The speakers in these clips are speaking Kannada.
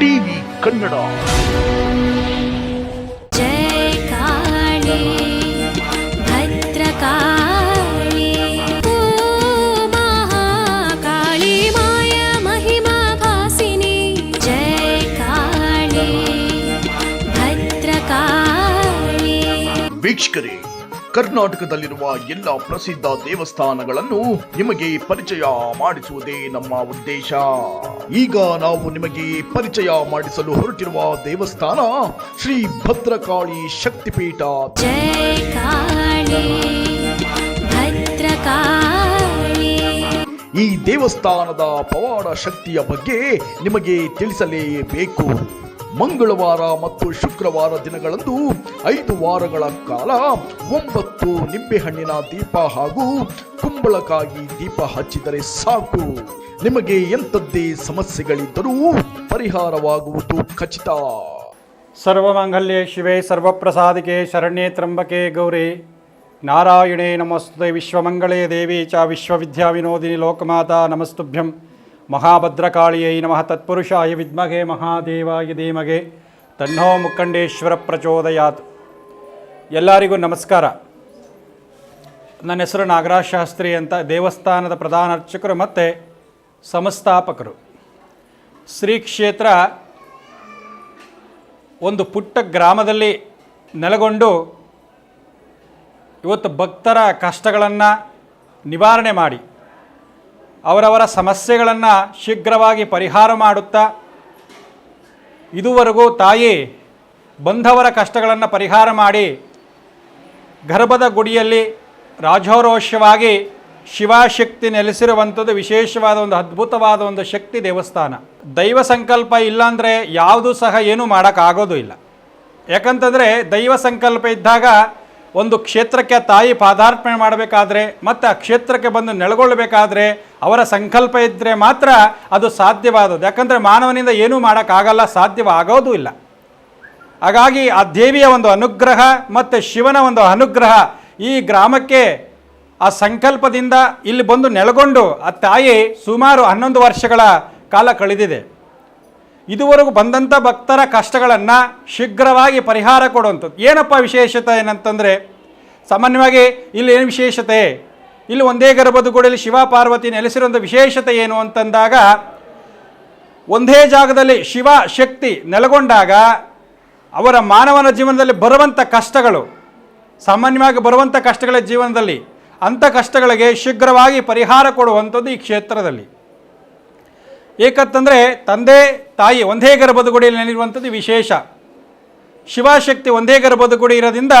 ಟಿವಿ ಕನ್ನಡ ಜಯ ಕಾಳಿ ಭದ್ರಕಾಳಿ ಮಹಾಕಾಳಿ ಮಾಯ ಮಹಿಮಾ ಭಾಸಿನಿ ಜಯ ಕಾಳಿ ಭದ್ರಕಾಳಿ ವೀಕ್ಷಕರೇ ಕರ್ನಾಟಕದಲ್ಲಿರುವ ಎಲ್ಲ ಪ್ರಸಿದ್ಧ ದೇವಸ್ಥಾನಗಳನ್ನು ನಿಮಗೆ ಪರಿಚಯ ಮಾಡಿಸುವುದೇ ನಮ್ಮ ಉದ್ದೇಶ. ಈಗ ನಾವು ನಿಮಗೆ ಪರಿಚಯ ಮಾಡಿಸಲು ಹೊರಟಿರುವ ದೇವಸ್ಥಾನ ಶ್ರೀ ಭದ್ರಕಾಳಿ ಶಕ್ತಿಪೀಠ. ಈ ದೇವಸ್ಥಾನದ ಪವಾಡ ಶಕ್ತಿಯ ಬಗ್ಗೆ ನಿಮಗೆ ತಿಳಿಸಲೇಬೇಕು. ಮಂಗಳವಾರ ಮತ್ತು ಶುಕ್ರವಾರ ದಿನಗಳಂದು ಐದು ವಾರಗಳ ಕಾಲ ಒಂಬತ್ತು ನಿಂಬೆಹಣ್ಣಿನ ದೀಪ ಹಾಗೂ ಕುಂಬಳಕಾಗಿ ದೀಪ ಹಚ್ಚಿದರೆ ಸಾಕು. ನಿಮಗೆ ಎಂಥದ್ದೇ ಸಮಸ್ಯೆಗಳಿದ್ದರೂ ಪರಿಹಾರವಾಗುವುದು ಖಚಿತ. ಸರ್ವಮಂಗಲ್ಯ ಶಿವೆ, ಸರ್ವಪ್ರಸಾದಿಕೆ, ಶರಣ್ಯೇ ತ್ರಂಬಕೆ ಗೌರಿ. ನಾರಾಯಣೇ ನಮಸ್ತೆ ವಿಶ್ವಮಂಗಳೇ ದೇವಿ ಚ ವಿಶ್ವವಿದ್ಯಾವಿನೋದಿನಿ ಲೋಕಮಾತಾ ನಮಸ್ತುಭ್ಯಂ. ಮಹಾಭದ್ರಕಾಳಿಯೈ ನಮಃ ತತ್ಪುರುಷಾಯ ವಿದ್ಮಗೆ ಮಹಾದೇವಾಯ ಧೀಮಗೆ ತನ್ನೋ ಮುಖಂಡೇಶ್ವರ ಪ್ರಚೋದಯಾತ್. ಎಲ್ಲರಿಗೂ ನಮಸ್ಕಾರ. ನನ್ನ ಹೆಸರು ನಾಗರಾಜ್ ಶಾಸ್ತ್ರಿ ಅಂತ ದೇವಸ್ಥಾನದ ಪ್ರಧಾನ ಅರ್ಚಕರು ಮತ್ತು ಸಂಸ್ಥಾಪಕರು. ಶ್ರೀ ಕ್ಷೇತ್ರ ಒಂದು ಪುಟ್ಟ ಗ್ರಾಮದಲ್ಲಿ ನೆಲೆಗೊಂಡು ಇವತ್ತು ಭಕ್ತರ ಕಷ್ಟಗಳನ್ನು ನಿವಾರಣೆ ಮಾಡಿ ಅವರವರ ಸಮಸ್ಯೆಗಳನ್ನು ಶೀಘ್ರವಾಗಿ ಪರಿಹಾರ ಮಾಡುತ್ತಾ ಇದುವರೆಗೂ ತಾಯಿ ಬಂಧವರ ಕಷ್ಟಗಳನ್ನು ಪರಿಹಾರ ಮಾಡಿ ಗರ್ಭದ ಗುಡಿಯಲ್ಲಿ ರಾಜೋರೋಷವಾಗಿ ಶಿವಶಕ್ತಿ ನೆಲೆಸಿರುವಂಥದ್ದು ವಿಶೇಷವಾದ ಒಂದು ಅದ್ಭುತವಾದ ಒಂದು ಶಕ್ತಿ ದೇವಸ್ಥಾನ. ದೈವ ಸಂಕಲ್ಪ ಇಲ್ಲಾಂದರೆ ಯಾವುದೂ ಸಹ ಏನೂ ಮಾಡೋಕ್ಕಾಗೋದು ಇಲ್ಲ. ಯಾಕಂತಂದರೆ ದೈವ ಸಂಕಲ್ಪ ಇದ್ದಾಗ ಒಂದು ಕ್ಷೇತ್ರಕ್ಕೆ ತಾಯಿ ಪಾದಾರ್ಪಣೆ ಮಾಡಬೇಕಾದ್ರೆ, ಮತ್ತು ಆ ಕ್ಷೇತ್ರಕ್ಕೆ ಬಂದು ನೆಲೆಗೊಳ್ಳಬೇಕಾದ್ರೆ ಅವರ ಸಂಕಲ್ಪ ಇದ್ದರೆ ಮಾತ್ರ ಅದು ಸಾಧ್ಯವಾದದ್ದು. ಯಾಕಂದರೆ ಮಾನವನಿಂದ ಏನೂ ಮಾಡೋಕ್ಕಾಗಲ್ಲ, ಸಾಧ್ಯವಾಗೋದೂ ಇಲ್ಲ. ಹಾಗಾಗಿ ಆ ದೇವಿಯ ಒಂದು ಅನುಗ್ರಹ ಮತ್ತು ಶಿವನ ಒಂದು ಅನುಗ್ರಹ ಈ ಗ್ರಾಮಕ್ಕೆ ಆ ಸಂಕಲ್ಪದಿಂದ ಇಲ್ಲಿ ಬಂದು ನೆಲೆಗೊಂಡು ಆ ತಾಯಿ ಸುಮಾರು ಹನ್ನೊಂದು ವರ್ಷಗಳ ಕಾಲ ಕಳೆದಿದೆ. ಇದುವರೆಗೂ ಬಂದಂಥ ಭಕ್ತರ ಕಷ್ಟಗಳನ್ನು ಶೀಘ್ರವಾಗಿ ಪರಿಹಾರ ಕೊಡುವಂಥದ್ದು. ಏನಪ್ಪ ವಿಶೇಷತೆ ಏನಂತಂದರೆ, ಸಾಮಾನ್ಯವಾಗಿ ಇಲ್ಲಿ ಏನು ವಿಶೇಷತೆ? ಇಲ್ಲಿ ಒಂದೇ ಗರ್ಭದ ಗುಡಿಯಲ್ಲಿ ಶಿವ ಪಾರ್ವತಿ ನೆಲೆಸಿರುವಂಥ ವಿಶೇಷತೆ ಏನು ಅಂತಂದಾಗ, ಒಂದೇ ಜಾಗದಲ್ಲಿ ಶಿವ ಶಕ್ತಿ ನೆಲೆಗೊಂಡಾಗ ಅವರ ಮಾನವನ ಜೀವನದಲ್ಲಿ ಬರುವಂಥ ಕಷ್ಟಗಳು, ಸಾಮಾನ್ಯವಾಗಿ ಬರುವಂಥ ಕಷ್ಟಗಳ ಜೀವನದಲ್ಲಿ ಅಂಥ ಕಷ್ಟಗಳಿಗೆ ಶೀಘ್ರವಾಗಿ ಪರಿಹಾರ ಕೊಡುವಂಥದ್ದು ಈ ಕ್ಷೇತ್ರದಲ್ಲಿ. ಏಕತ್ತಂದರೆ ತಂದೆ, ತಾಯಿ ಒಂದೇ ಗರ್ಭದ ಗುಡಿಯಲ್ಲಿ ವಿಶೇಷ. ಶಿವಶಕ್ತಿ ಒಂದೇ ಗರ್ಭದ ಗುಡಿ ಇರೋದ್ರಿಂದ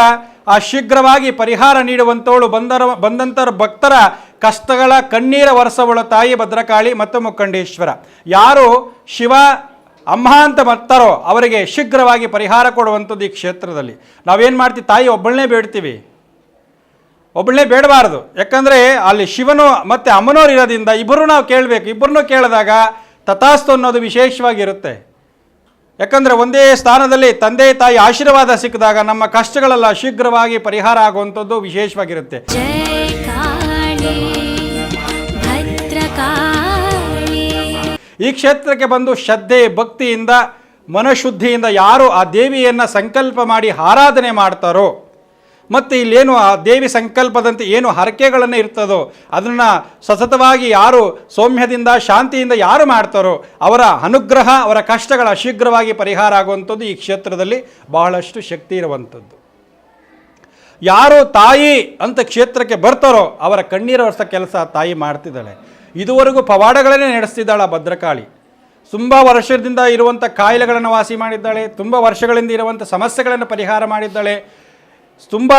ಆ ಶೀಘ್ರವಾಗಿ ಪರಿಹಾರ ನೀಡುವಂಥವಳು ಬಂದರ ಬಂದಂಥರ ಭಕ್ತರ ಕಷ್ಟಗಳ ಕಣ್ಣೀರ ವರ್ಷವಳ ತಾಯಿ ಭದ್ರಕಾಳಿ ಮತ್ತು ಮುಖಂಡೇಶ್ವರ. ಯಾರು ಶಿವ, ಅಮ್ಮ ಅಂತ ಬರ್ತಾರೋ ಅವರಿಗೆ ಶೀಘ್ರವಾಗಿ ಪರಿಹಾರ ಕೊಡುವಂಥದ್ದು ಈ ಕ್ಷೇತ್ರದಲ್ಲಿ. ನಾವೇನು ಮಾಡ್ತೀವಿ, ತಾಯಿ ಒಬ್ಬಳನ್ನೇ ಬೇಡ್ತೀವಿ. ಒಬ್ಬಳನ್ನೇ ಬೇಡಬಾರದು. ಯಾಕಂದರೆ ಅಲ್ಲಿ ಶಿವನು ಮತ್ತು ಅಮ್ಮನವ್ರು ಇರೋದ್ರಿಂದ ಇಬ್ಬರು ನಾವು ಕೇಳಬೇಕು. ಇಬ್ಬರನ್ನೂ ಕೇಳಿದಾಗ ತಥಾಸ್ತು ಅನ್ನೋದು ವಿಶೇಷವಾಗಿರುತ್ತೆ. ಯಾಕಂದರೆ ಒಂದೇ ಸ್ಥಾನದಲ್ಲಿ ತಂದೆ ತಾಯಿ ಆಶೀರ್ವಾದ ಸಿಕ್ಕಿದಾಗ ನಮ್ಮ ಕಷ್ಟಗಳೆಲ್ಲ ಶೀಘ್ರವಾಗಿ ಪರಿಹಾರ ಆಗುವಂಥದ್ದು ವಿಶೇಷವಾಗಿರುತ್ತೆ. ಈ ಕ್ಷೇತ್ರಕ್ಕೆ ಬಂದು ಶ್ರದ್ಧೆ ಭಕ್ತಿಯಿಂದ ಮನಃಶುದ್ಧಿಯಿಂದ ಯಾರು ಆ ದೇವಿಯನ್ನು ಸಂಕಲ್ಪ ಮಾಡಿ ಆರಾಧನೆ ಮಾಡ್ತಾರೋ ಮತ್ತು ಇಲ್ಲೇನು ಆ ದೇವಿ ಸಂಕಲ್ಪದಂತೆ ಏನು ಹರಕೆಗಳನ್ನು ಇರ್ತದೋ, ಅದನ್ನು ಸತತವಾಗಿ ಯಾರು ಸೌಮ್ಯದಿಂದ, ಶಾಂತಿಯಿಂದ ಯಾರು ಮಾಡ್ತಾರೋ, ಅವರ ಅನುಗ್ರಹ, ಅವರ ಕಷ್ಟಗಳ ಶೀಘ್ರವಾಗಿ ಪರಿಹಾರ ಆಗುವಂಥದ್ದು ಈ ಕ್ಷೇತ್ರದಲ್ಲಿ ಬಹಳಷ್ಟು ಶಕ್ತಿ ಇರುವಂಥದ್ದು. ಯಾರು ತಾಯಿ ಅಂತ ಕ್ಷೇತ್ರಕ್ಕೆ ಬರ್ತಾರೋ, ಅವರ ಕಣ್ಣೀರ ವರ್ಷ ಕೆಲಸ ತಾಯಿ ಮಾಡ್ತಿದ್ದಾಳೆ. ಇದುವರೆಗೂ ಪವಾಡಗಳನ್ನೇ ನಡೆಸ್ತಿದ್ದಾಳೆ ಭದ್ರಕಾಳಿ. ತುಂಬ ವರ್ಷದಿಂದ ಇರುವಂಥ ಕಾಯಿಲೆಗಳನ್ನು ವಾಸಿ ಮಾಡಿದ್ದಾಳೆ, ತುಂಬ ವರ್ಷಗಳಿಂದ ಇರುವಂಥ ಸಮಸ್ಯೆಗಳನ್ನು ಪರಿಹಾರ ಮಾಡಿದ್ದಾಳೆ. ತುಂಬ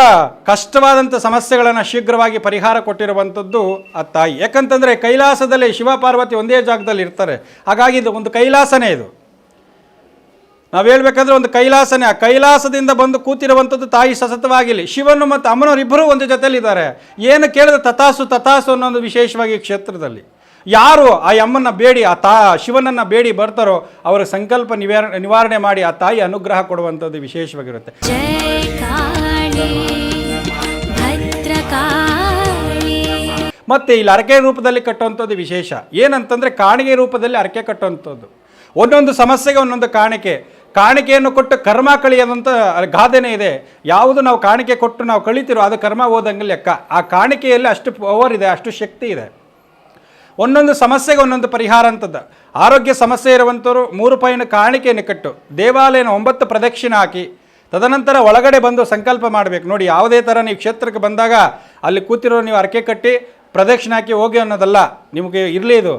ಕಷ್ಟವಾದಂಥ ಸಮಸ್ಯೆಗಳನ್ನು ಶೀಘ್ರವಾಗಿ ಪರಿಹಾರ ಕೊಟ್ಟಿರುವಂಥದ್ದು ಆ ತಾಯಿ. ಯಾಕಂತಂದರೆ ಕೈಲಾಸದಲ್ಲಿ ಶಿವ ಪಾರ್ವತಿ ಒಂದೇ ಜಾಗದಲ್ಲಿ ಇರ್ತಾರೆ. ಹಾಗಾಗಿ ಇದು ಒಂದು ಕೈಲಾಸನೇ ಇದು. ನಾವು ಹೇಳ್ಬೇಕಂದ್ರೆ ಒಂದು ಕೈಲಾಸನೇ. ಆ ಕೈಲಾಸದಿಂದ ಬಂದು ಕೂತಿರುವಂಥದ್ದು ತಾಯಿ ಸತತವಾಗಿಲ್ಲ ಶಿವನು ಮತ್ತು ಅಮ್ಮನವರಿಬ್ಬರೂ ಒಂದು ಜೊತೆಯಲ್ಲಿದ್ದಾರೆ. ಏನು ಕೇಳಿದ್ರೆ ತತಾಸು ತತಾಸು ಅನ್ನೋದು ವಿಶೇಷವಾಗಿ ಕ್ಷೇತ್ರದಲ್ಲಿ. ಯಾರು ಆ ಅಮ್ಮನ ಬೇಡಿ, ಆ ತಾ, ಶಿವನನ್ನು ಬೇಡಿ ಬರ್ತಾರೋ ಅವರ ಸಂಕಲ್ಪ ನಿವಾರಣೆ ನಿವಾರಣೆ ಮಾಡಿ ಆ ತಾಯಿ ಅನುಗ್ರಹ ಕೊಡುವಂಥದ್ದು ವಿಶೇಷವಾಗಿರುತ್ತೆ. ಮತ್ತು ಇಲ್ಲಿ ಅರಕೆ ರೂಪದಲ್ಲಿ ಕಟ್ಟುವಂಥದ್ದು ವಿಶೇಷ. ಏನಂತಂದರೆ ಕಾಣಿಗೆ ರೂಪದಲ್ಲಿ ಅರಕೆ ಕಟ್ಟುವಂಥದ್ದು. ಒಂದೊಂದು ಸಮಸ್ಯೆಗೆ ಒಂದೊಂದು ಕಾಣಿಕೆ. ಕಾಣಿಕೆಯನ್ನು ಕೊಟ್ಟು ಕರ್ಮ ಕಳಿಯೋದಂಥ ಗಾದೆನೇ ಇದೆ. ಯಾವುದು ನಾವು ಕಾಣಿಕೆ ಕೊಟ್ಟು ನಾವು ಕಳಿತಿರೋ ಅದು ಕರ್ಮ ಹೋದಂಗೆ ಲೆಕ್ಕ. ಆ ಕಾಣಿಕೆಯಲ್ಲಿ ಅಷ್ಟು ಪವರ್ ಇದೆ, ಅಷ್ಟು ಶಕ್ತಿ ಇದೆ. ಒಂದೊಂದು ಸಮಸ್ಯೆಗೆ ಒಂದೊಂದು ಪರಿಹಾರ ಅಂತದ್ದು. ಆರೋಗ್ಯ ಸಮಸ್ಯೆ ಇರುವಂಥವ್ರು ಮೂರು ರೂಪಾಯಿನ ಕಾಣಿಕೆಯನ್ನು ಕಟ್ಟು. ದೇವಾಲಯನ ಒಂಬತ್ತು ಪ್ರದಕ್ಷಿಣೆ ಹಾಕಿ. ತದನಂತರ ಒಳಗಡೆ ಬಂದು ಸಂಕಲ್ಪ ಮಾಡಬೇಕು. ನೋಡಿ, ಯಾವುದೇ ಥರ ನೀವು ಕ್ಷೇತ್ರಕ್ಕೆ ಬಂದಾಗ ಅಲ್ಲಿ ಕೂತಿರೋ ನೀವು ಅರಕೆ ಕಟ್ಟಿ ಪ್ರದಕ್ಷಿಣೆ ಹಾಕಿ ಹೋಗಿ ಅನ್ನೋದಲ್ಲ, ನಿಮಗೆ ಇರಲಿ ಇದು.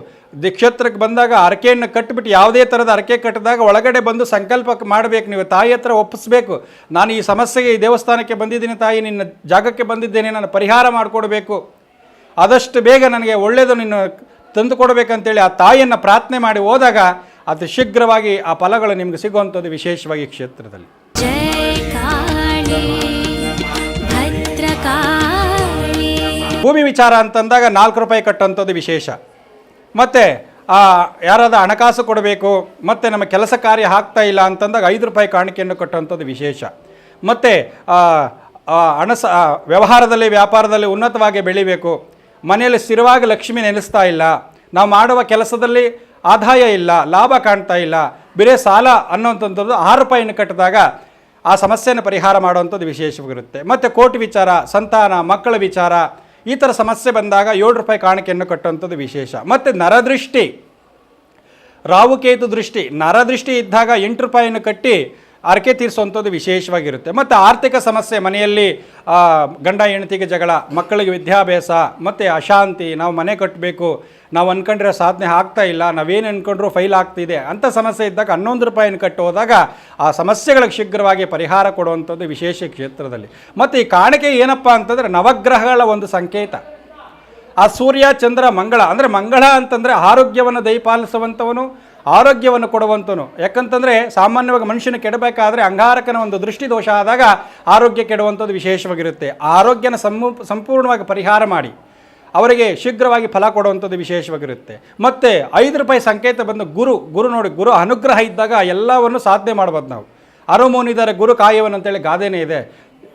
ಕ್ಷೇತ್ರಕ್ಕೆ ಬಂದಾಗ ಅರಕೆಯನ್ನು ಕಟ್ಟಿಬಿಟ್ಟು ಯಾವುದೇ ಥರದ ಅರಕೆ ಕಟ್ಟಿದಾಗ ಒಳಗಡೆ ಬಂದು ಸಂಕಲ್ಪ ಮಾಡಬೇಕು. ನೀವು ತಾಯಿ ಹತ್ರ ಒಪ್ಪಿಸ್ಬೇಕು. ನಾನು ಈ ಸಮಸ್ಯೆಗೆ ಈ ದೇವಸ್ಥಾನಕ್ಕೆ ಬಂದಿದ್ದೀನಿ ತಾಯಿ, ನಿನ್ನ ಜಾಗಕ್ಕೆ ಬಂದಿದ್ದೇನೆ ನಾನು ಪರಿಹಾರ ಮಾಡಿಕೊಡ್ಬೇಕು. ಆದಷ್ಟು ಬೇಗ ನನಗೆ ಒಳ್ಳೆಯದು ನಿನ್ನ ತಂದು ಕೊಡಬೇಕಂತೇಳಿ ಆ ತಾಯಿಯನ್ನು ಪ್ರಾರ್ಥನೆ ಮಾಡಿ ಹೋದಾಗ ಅದು ಶೀಘ್ರವಾಗಿ ಆ ಫಲಗಳು ನಿಮಗೆ ಸಿಗುವಂಥದ್ದು ವಿಶೇಷವಾಗಿ ಕ್ಷೇತ್ರದಲ್ಲಿ. ಭೂಮಿ ವಿಚಾರ ಅಂತಂದಾಗ ನಾಲ್ಕು ರೂಪಾಯಿ ಕಟ್ಟುವಂಥದ್ದು ವಿಶೇಷ. ಮತ್ತು ಯಾರಾದ ಹಣಕಾಸು ಕೊಡಬೇಕು ಮತ್ತು ನಮ್ಮ ಕೆಲಸ ಕಾರ್ಯ ಆಗ್ತಾ ಇಲ್ಲ ಅಂತಂದಾಗ ಐದು ರೂಪಾಯಿ ಕಾಣಿಕೆಯನ್ನು ಕಟ್ಟುವಂಥದ್ದು ವಿಶೇಷ. ಮತ್ತು ಹಣ ಸ ಆ, ವ್ಯವಹಾರದಲ್ಲಿ ವ್ಯಾಪಾರದಲ್ಲಿ ಉನ್ನತವಾಗಿ ಬೆಳಿಬೇಕು. ಮನೆಯಲ್ಲಿ ಸ್ಥಿರವಾಗಿ ಲಕ್ಷ್ಮಿ ನೆನೆಸ್ತಾ ಇಲ್ಲ. ನಾವು ಮಾಡುವ ಕೆಲಸದಲ್ಲಿ ಆದಾಯ ಇಲ್ಲ ಲಾಭ ಕಾಣ್ತಾ ಇಲ್ಲ. ಬೇರೆ ಸಾಲ ಅನ್ನೋಂಥದ್ದು ಆರು ರೂಪಾಯಿನ ಕಟ್ಟಿದಾಗ ಆ ಸಮಸ್ಯೆಯನ್ನು ಪರಿಹಾರ ಮಾಡುವಂಥದ್ದು ವಿಶೇಷವಾಗಿರುತ್ತೆ. ಮತ್ತು ಕೋರ್ಟ್ ವಿಚಾರ, ಸಂತಾನ, ಮಕ್ಕಳ ವಿಚಾರ, ಈ ಥರ ಸಮಸ್ಯೆ ಬಂದಾಗ ಏಳು ರೂಪಾಯಿ ಕಾಣಿಕೆಯನ್ನು ಕಟ್ಟುವಂಥದ್ದು ವಿಶೇಷ. ಮತ್ತು ನರದೃಷ್ಟಿ ರಾವುಕೇತು ದೃಷ್ಟಿ, ನರದೃಷ್ಟಿ ಇದ್ದಾಗ ಎಂಟು ರೂಪಾಯಿಯನ್ನು ಕಟ್ಟಿ ಅರಕೆ ತೀರಿಸುವಂಥದ್ದು ವಿಶೇಷವಾಗಿರುತ್ತೆ. ಮತ್ತು ಆರ್ಥಿಕ ಸಮಸ್ಯೆ ಮನೆಯಲ್ಲಿ ಗಂಡ ಹೆಂಡತಿಗೆ ಜಗಳ, ಮಕ್ಕಳಿಗೆ ವಿದ್ಯಾಭ್ಯಾಸ, ಮತ್ತು ಅಶಾಂತಿ, ನಾವು ಮನೆ ಕಟ್ಟಬೇಕು ನಾವು ಅಂದ್ಕೊಂಡ್ರೆ ಸಾಧನೆ ಆಗ್ತಾ ಇಲ್ಲ, ನಾವೇನು ಅಂದ್ಕೊಂಡ್ರೂ ಫೈಲ್ ಆಗ್ತಿದೆ ಅಂಥ ಸಮಸ್ಯೆ ಇದ್ದಾಗ ಹನ್ನೊಂದು ರೂಪಾಯಿನ ಕಟ್ಟು ಹೋದಾಗ ಆ ಸಮಸ್ಯೆಗಳಿಗೆ ಶೀಘ್ರವಾಗಿ ಪರಿಹಾರ ಕೊಡುವಂಥದ್ದು ವಿಶೇಷ ಕ್ಷೇತ್ರದಲ್ಲಿ. ಮತ್ತು ಈ ಕಾಣಿಕೆ ಏನಪ್ಪ ಅಂತಂದರೆ ನವಗ್ರಹಗಳ ಒಂದು ಸಂಕೇತ. ಆ ಸೂರ್ಯ, ಚಂದ್ರ, ಮಂಗಳ, ಅಂದರೆ ಮಂಗಳ ಅಂತಂದರೆ ಆರೋಗ್ಯವನ್ನು ದಯಪಾಲಿಸುವಂಥವನು ಆರೋಗ್ಯವನ್ನು ಕೊಡುವಂಥನು ಯಾಕಂತಂದರೆ ಸಾಮಾನ್ಯವಾಗಿ ಮನುಷ್ಯನ ಕೆಡಬೇಕಾದ್ರೆ ಅಂಗಾರಕನ ಒಂದು ದೃಷ್ಟಿ ದೋಷ ಆದಾಗ ಆರೋಗ್ಯ ಕೆಡುವಂಥದ್ದು ವಿಶೇಷವಾಗಿರುತ್ತೆ. ಆರೋಗ್ಯನ ಸಂಪೂರ್ಣವಾಗಿ ಪರಿಹಾರ ಮಾಡಿ. ಅವರಿಗೆ ಶೀಘ್ರವಾಗಿ ಫಲ ಕೊಡುವಂಥದ್ದು ವಿಶೇಷವಾಗಿರುತ್ತೆ. ಮತ್ತು ಐದು ರೂಪಾಯಿ ಸಂಕೇತ ಬಂದು ಗುರು ಗುರು ನೋಡಿ, ಗುರು ಅನುಗ್ರಹ ಇದ್ದಾಗ ಎಲ್ಲವನ್ನು ಸಾಧನೆ ಮಾಡ್ಬೋದು ನಾವು. ಅರುಮೋನಿದರೆ ಗುರು ಕಾಯವನ್ನು ಅಂತೇಳಿ ಗಾದೆನೇ ಇದೆ.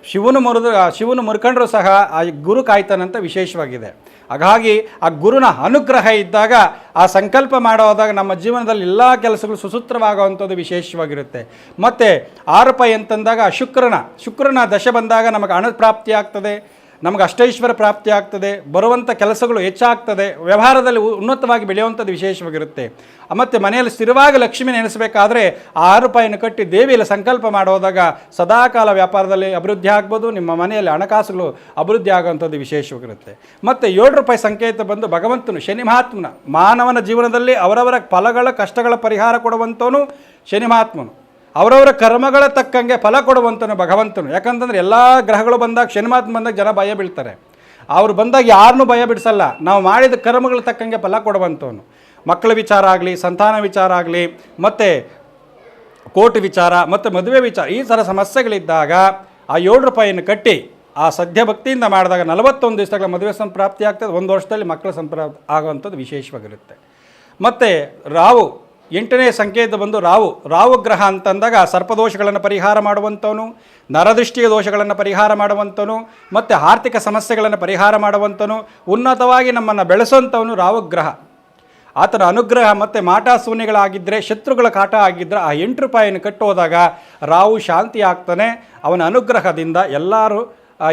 ಶಿವನು ಮುರಿದು ಶಿವನು ಮುರ್ಕೊಂಡ್ರೂ ಸಹ ಆ ಗುರು ಕಾಯ್ತಾನಂತ ವಿಶೇಷವಾಗಿದೆ. ಹಾಗಾಗಿ ಆ ಗುರುನ ಅನುಗ್ರಹ ಇದ್ದಾಗ, ಆ ಸಂಕಲ್ಪ ಮಾಡೋದಾಗ ನಮ್ಮ ಜೀವನದಲ್ಲಿ ಎಲ್ಲ ಕೆಲಸಗಳು ಸುಸೂತ್ರವಾಗುವಂಥದ್ದು ವಿಶೇಷವಾಗಿರುತ್ತೆ. ಮತ್ತು ಆರೋಪ ಅಂತಂದಾಗ ಶುಕ್ರನ ಶುಕ್ರನ ದಶೆ ಬಂದಾಗ ನಮಗೆ ಹಣ ಆಗ್ತದೆ ನಮಗೆ ಅಷ್ಟೈಶ್ವರ ಪ್ರಾಪ್ತಿ ಆಗ್ತದೆ ಬರುವಂಥ ಕೆಲಸಗಳು ಹೆಚ್ಚಾಗ್ತದೆ, ವ್ಯವಹಾರದಲ್ಲಿ ಉನ್ನತವಾಗಿ ಬೆಳೆಯುವಂಥದ್ದು ವಿಶೇಷವಾಗಿರುತ್ತೆ. ಮತ್ತು ಮನೆಯಲ್ಲಿ ಸ್ಥಿರವಾಗಿ ಲಕ್ಷ್ಮಿ ನೆನೆಸಬೇಕಾದ್ರೆ ಆ ಆರು ರೂಪಾಯಿಯನ್ನು ಕಟ್ಟಿ ದೇವಿಯಲ್ಲಿ ಸಂಕಲ್ಪ ಮಾಡೋದಾಗ ಸದಾಕಾಲ ವ್ಯಾಪಾರದಲ್ಲಿ ಅಭಿವೃದ್ಧಿ ಆಗ್ಬೋದು, ನಿಮ್ಮ ಮನೆಯಲ್ಲಿ ಹಣಕಾಸುಗಳು ಅಭಿವೃದ್ಧಿ ಆಗುವಂಥದ್ದು ವಿಶೇಷವಾಗಿರುತ್ತೆ. ಮತ್ತು ಏಳು ರೂಪಾಯಿ ಸಂಕೇತ ಬಂದು ಭಗವಂತನು ಶನಿ ಮಹಾತ್ಮನ, ಮಾನವನ ಜೀವನದಲ್ಲಿ ಅವರವರ ಫಲಗಳ, ಕಷ್ಟಗಳ ಪರಿಹಾರ ಕೊಡುವಂಥವನು ಶನಿ ಮಹಾತ್ಮನು. ಅವರವರ ಕರ್ಮಗಳ ತಕ್ಕಂಗೆ ಫಲ ಕೊಡುವಂತನು ಭಗವಂತನು. ಯಾಕಂತಂದ್ರೆ ಎಲ್ಲ ಗ್ರಹಗಳು ಬಂದಾಗ ಶನಿಮಾತ್ಮ ಬಂದಾಗ ಜನ ಭಯ ಬೀಳ್ತಾರೆ. ಅವ್ರು ಬಂದಾಗ ಯಾರನ್ನೂ ಭಯ ಬಿಡಿಸಲ್ಲ. ನಾವು ಮಾಡಿದ ಕರ್ಮಗಳ ತಕ್ಕಂಗೆ ಫಲ ಕೊಡುವಂಥವನು ಮಕ್ಕಳ ವಿಚಾರ ಆಗಲಿ, ಸಂತಾನ ವಿಚಾರ ಆಗಲಿ, ಮತ್ತು ಕೋರ್ಟ್ ವಿಚಾರ, ಮತ್ತು ಮದುವೆ ವಿಚಾರ, ಈ ಥರ ಸಮಸ್ಯೆಗಳಿದ್ದಾಗ ಆ ಏಳು ರೂಪಾಯಿಯನ್ನು ಕಟ್ಟಿ ಆ ಸದ್ಯ ಭಕ್ತಿಯಿಂದ ಮಾಡಿದಾಗ ನಲವತ್ತೊಂದು ದಿವಸಗಳ ಮದುವೆ ಸಂಪ್ರಾಪ್ತಿ ಆಗ್ತದೆ. ಒಂದು ವರ್ಷದಲ್ಲಿ ಮಕ್ಕಳ ಸಂಪ್ರಾಪ್ತಿ ಆಗುವಂಥದ್ದು ವಿಶೇಷವಾಗಿರುತ್ತೆ. ಮತ್ತು ರಾವು ಎಂಟನೇ ಸಂಕೇತ ಬಂದು ರಾವು ರಾವು ಗ್ರಹ ಅಂತಂದಾಗ ಸರ್ಪದೋಷಗಳನ್ನು ಪರಿಹಾರ ಮಾಡುವಂಥವನು, ನರದೃಷ್ಟಿಯ ದೋಷಗಳನ್ನು ಪರಿಹಾರ ಮಾಡುವಂಥವನು, ಮತ್ತು ಆರ್ಥಿಕ ಸಮಸ್ಯೆಗಳನ್ನು ಪರಿಹಾರ ಮಾಡುವಂಥವನು, ಉನ್ನತವಾಗಿ ನಮ್ಮನ್ನು ಬೆಳೆಸುವಂಥವನು ರಾವು ಗ್ರಹ. ಆತನ ಅನುಗ್ರಹ ಮತ್ತು ಮಾಟ ಶೂನ್ಯಗಳಾಗಿದ್ದರೆ ಶತ್ರುಗಳ ಕಾಟ ಆಗಿದ್ದರೆ ಆ ಎಂಟು ರೂಪಾಯಿಯನ್ನು ಕಟ್ಟೋದಾಗ ರಾವು ಶಾಂತಿ ಆಗ್ತಾನೆ ಅವನ ಅನುಗ್ರಹದಿಂದ ಎಲ್ಲರೂ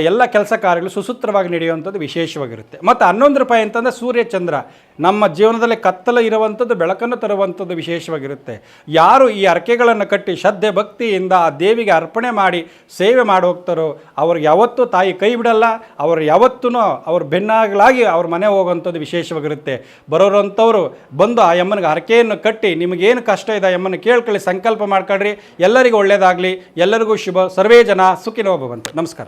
ಎಲ್ಲ ಕೆಲಸ ಕಾರ್ಯಗಳು ಸುಸೂತ್ರವಾಗಿ ನಡೆಯುವಂಥದ್ದು ವಿಶೇಷವಾಗಿರುತ್ತೆ. ಮತ್ತು ಹನ್ನೊಂದು ರೂಪಾಯಿ ಅಂತಂದರೆ ಸೂರ್ಯ ಚಂದ್ರ. ನಮ್ಮ ಜೀವನದಲ್ಲಿ ಕತ್ತಲು ಇರುವಂಥದ್ದು, ಬೆಳಕನ್ನು ತರುವಂಥದ್ದು ವಿಶೇಷವಾಗಿರುತ್ತೆ. ಯಾರು ಈ ಅರ್ಕೆಗಳನ್ನು ಕಟ್ಟಿ ಶ್ರದ್ಧೆ, ಭಕ್ತಿಯಿಂದ ಆ ದೇವಿಗೆ ಅರ್ಪಣೆ ಮಾಡಿ ಸೇವೆ ಮಾಡಿ ಹೋಗ್ತಾರೋ, ಅವ್ರಿಗೆ ಯಾವತ್ತೂ ತಾಯಿ ಕೈ ಬಿಡಲ್ಲ. ಅವರು ಯಾವತ್ತೂ ಅವ್ರ ಬೆನ್ನಾಗಲಾಗಿ ಅವ್ರ ಮನೆ ಹೋಗುವಂಥದ್ದು ವಿಶೇಷವಾಗಿರುತ್ತೆ. ಬರೋರಂಥವ್ರು ಬಂದು ಆ ಯಮ್ಮನಿಗೆ ಹರಕೆಯನ್ನು ಕಟ್ಟಿ, ನಿಮಗೇನು ಕಷ್ಟ ಇದೆ? ಆ ಕೇಳ್ಕೊಳ್ಳಿ, ಸಂಕಲ್ಪ ಮಾಡ್ಕೊಳ್ರಿ. ಎಲ್ಲರಿಗೂ ಒಳ್ಳೆಯದಾಗಲಿ ಎಲ್ಲರಿಗೂ ಶುಭ. ಸರ್ವೇ ಜನ ಸುಖಿನೋ ಭವಂತು ನಮಸ್ಕಾರ